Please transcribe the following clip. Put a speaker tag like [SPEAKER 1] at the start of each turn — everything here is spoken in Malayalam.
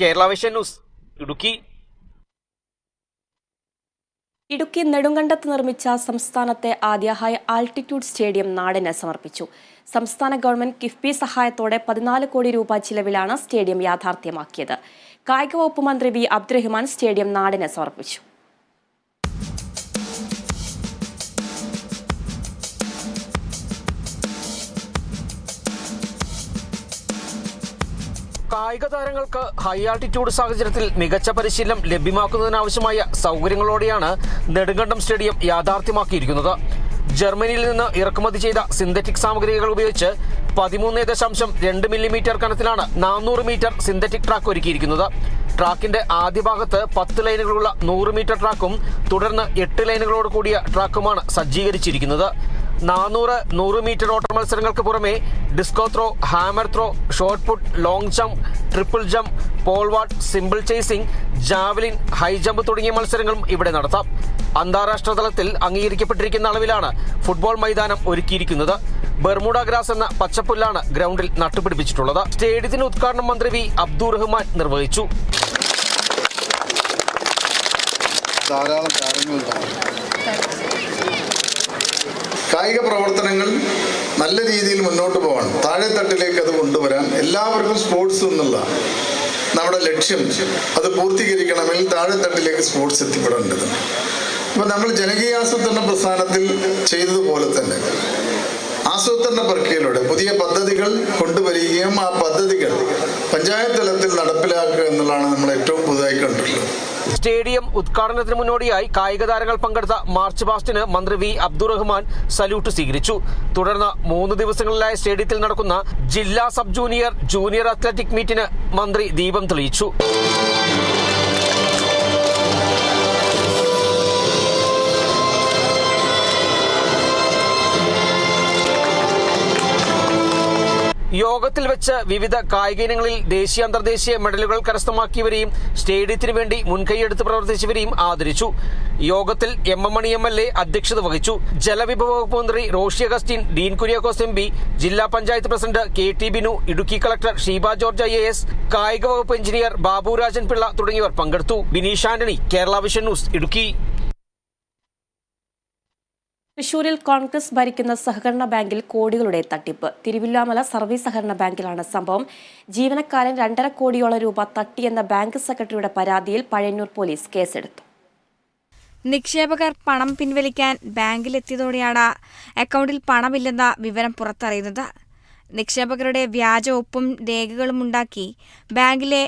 [SPEAKER 1] Kerala vision news Idukki.
[SPEAKER 2] Idukki നെടുങ്കണ്ടത്ത് നിർമ്മിച്ച സംസ്ഥാനത്തെ ആദ്യ ഹൈ ആൾട്ടിറ്റ്യൂഡ് സ്റ്റേഡിയം നാടിന് സമർപ്പിച്ചു. സംസ്ഥാന ഗവൺമെന്റ് കിഫ്ബി സഹായത്തോടെ പതിനാല് കോടി രൂപ ചിലവിലാണ് സ്റ്റേഡിയം യാഥാർത്ഥ്യമാക്കിയത്. കായിക വകുപ്പ് മന്ത്രി വി അബ്ദുറഹ്മാൻ സ്റ്റേഡിയം നാടിന് സമർപ്പിച്ചു.
[SPEAKER 1] കായിക താരങ്ങൾക്ക് ഹൈ ആൾട്ടിറ്റ്യൂഡ് സാഹചര്യത്തിൽ മികച്ച പരിശീലനം ലഭ്യമാക്കുന്നതിനാവശ്യമായ സൗകര്യങ്ങളോടെയാണ് നെടുങ്കണ്ടം സ്റ്റേഡിയം യാഥാർത്ഥ്യമാക്കിയിരിക്കുന്നത്. ജർമ്മനിയിൽ നിന്ന് ഇറക്കുമതി ചെയ്ത സിന്തറ്റിക് സാമഗ്രികൾ ഉപയോഗിച്ച് പതിമൂന്ന് ദശാംശം രണ്ട് മില്ലിമീറ്റർ കനത്തിലാണ് നാനൂറ് മീറ്റർ സിന്തറ്റിക് ട്രാക്ക് ഒരുക്കിയിരിക്കുന്നത്. ട്രാക്കിന്റെ ആദ്യ ഭാഗത്ത് പത്ത് ലൈനുകളുള്ള നൂറ് മീറ്റർ ട്രാക്കും തുടർന്ന് എട്ട് ലൈനുകളോട് കൂടിയ ട്രാക്കുമാണ് സജ്ജീകരിച്ചിരിക്കുന്നത്. നാനൂറ് നൂറ് മീറ്റർ ഓട്ട മത്സരങ്ങൾക്ക് പുറമെ discus throw hammer throw shot put long jump triple jump pole vault steeple chasing javelin high jump തുടങ്ങിയ മത്സരങ്ങളും ഇവിടെ നടത്താം. അന്താരാഷ്ട്ര തലത്തിൽ അംഗീകരിക്കപ്പെട്ടിരിക്കുന്ന അളവിലാണ് ഫുട്ബോൾ മൈതാനം ഒരുക്കിയിരിക്കുന്നത്. ബെർമുഡ ഗ്രാസ് എന്ന പച്ചപ്പുല്ലാണ് ഗ്രൗണ്ടിൽ നട്ടുപിടിപ്പിച്ചിട്ടുള്ളത്. സ്റ്റേഡിയത്തിന്റെ ഉദ്ഘാടനം മന്ത്രി വി അബ്ദുൾ റഹ്മാൻ നിർവഹിച്ചു.
[SPEAKER 3] ധാരാളം താരങ്ങൾ കായിക പ്രവർത്തനങ്ങൾ നല്ല രീതിയിൽ മുന്നോട്ട് പോകാൻ താഴെത്തട്ടിലേക്ക് അത് കൊണ്ടുവരാൻ എല്ലാവർക്കും സ്പോർട്സ് എന്നുള്ള നമ്മുടെ ലക്ഷ്യം അത് പൂർത്തീകരിക്കണമെങ്കിൽ താഴെത്തട്ടിലേക്ക് സ്പോർട്സ് എത്തിപ്പെടേണ്ടത്. അപ്പം നമ്മൾ ജനകീയ ആസൂത്രണ പ്രസ്ഥാനത്തിൽ ചെയ്തതുപോലെ തന്നെ ആസൂത്രണ പ്രക്രിയയിലൂടെ പുതിയ പദ്ധതികൾ കൊണ്ടുവരികയും ആ പദ്ധതികൾ പഞ്ചായത്ത് തലത്തിൽ നടപ്പിലാക്കുക എന്നുള്ളതാണ് നമ്മൾ ഏറ്റവും
[SPEAKER 1] സ്റ്റേഡിയം ഉദ്ഘാടനത്തിന് മുന്നോടിയായി കായിക താരങ്ങൾ പങ്കെടുത്ത മാർച്ച് പാസ്റ്റിന് മന്ത്രി വി അബ്ദുറഹ്മാൻ സല്യൂട്ട് സ്വീകരിച്ചു. തുടർന്ന് മൂന്ന് ദിവസങ്ങളിലായി സ്റ്റേഡിയത്തിൽ നടക്കുന്ന ജില്ലാ സബ് ജൂനിയർ ജൂനിയർ അത്ലറ്റിക് മീറ്റിന് മന്ത്രി ദീപം തെളിയിച്ചു. യോഗത്തിൽ വെച്ച് വിവിധ കായിക ഇനങ്ങളിൽ ദേശീയ അന്തർദേശീയ മെഡലുകൾ കരസ്ഥമാക്കിയവരെയും സ്റ്റേഡിയത്തിന് വേണ്ടി മുൻകൈയെടുത്ത് പ്രവർത്തിച്ചവരെയും ആദരിച്ചു. യോഗത്തിൽ M M Mani M L A അധ്യക്ഷത വഹിച്ചു. ജലവിഭവ വകുപ്പ് മന്ത്രി റോഷി അഗസ്റ്റിൻ ഡീൻ കുര്യാക്കോസ് എം പി ജില്ലാ panchayat president K T Binu Idukki collector Sheeba George I S കായിക വകുപ്പ് എഞ്ചിനീയർ ബാബു രാജൻ പിള്ള തുടങ്ങിയവർ പങ്കെടുത്തു. Bineesh Antony Kerala vision news Idukki.
[SPEAKER 2] തൃശൂരിൽ കോൺഗ്രസ് ഭരിക്കുന്ന സഹകരണ ബാങ്കിൽ കോടികളുടെ തട്ടിപ്പ്. തിരുവില്ലാമല സർവീസ് സഹകരണ ബാങ്കിലാണ് സംഭവം. ജീവനക്കാരൻ രണ്ടര കോടിയോളം രൂപ തട്ടിയെന്ന ബാങ്ക് സെക്രട്ടറിയുടെ പരാതിയിൽ പഴയന്നൂർ പോലീസ് കേസെടുത്തു.
[SPEAKER 4] നിക്ഷേപകർ പണം പിൻവലിക്കാൻ ബാങ്കിലെത്തിയതോടെയാണ് അക്കൗണ്ടിൽ പണമില്ലെന്ന വിവരം പുറത്തറിയുന്നത്. നിക്ഷേപകരുടെ വ്യാജ ഒപ്പും രേഖകളും ഉണ്ടാക്കി ബാങ്കിലെ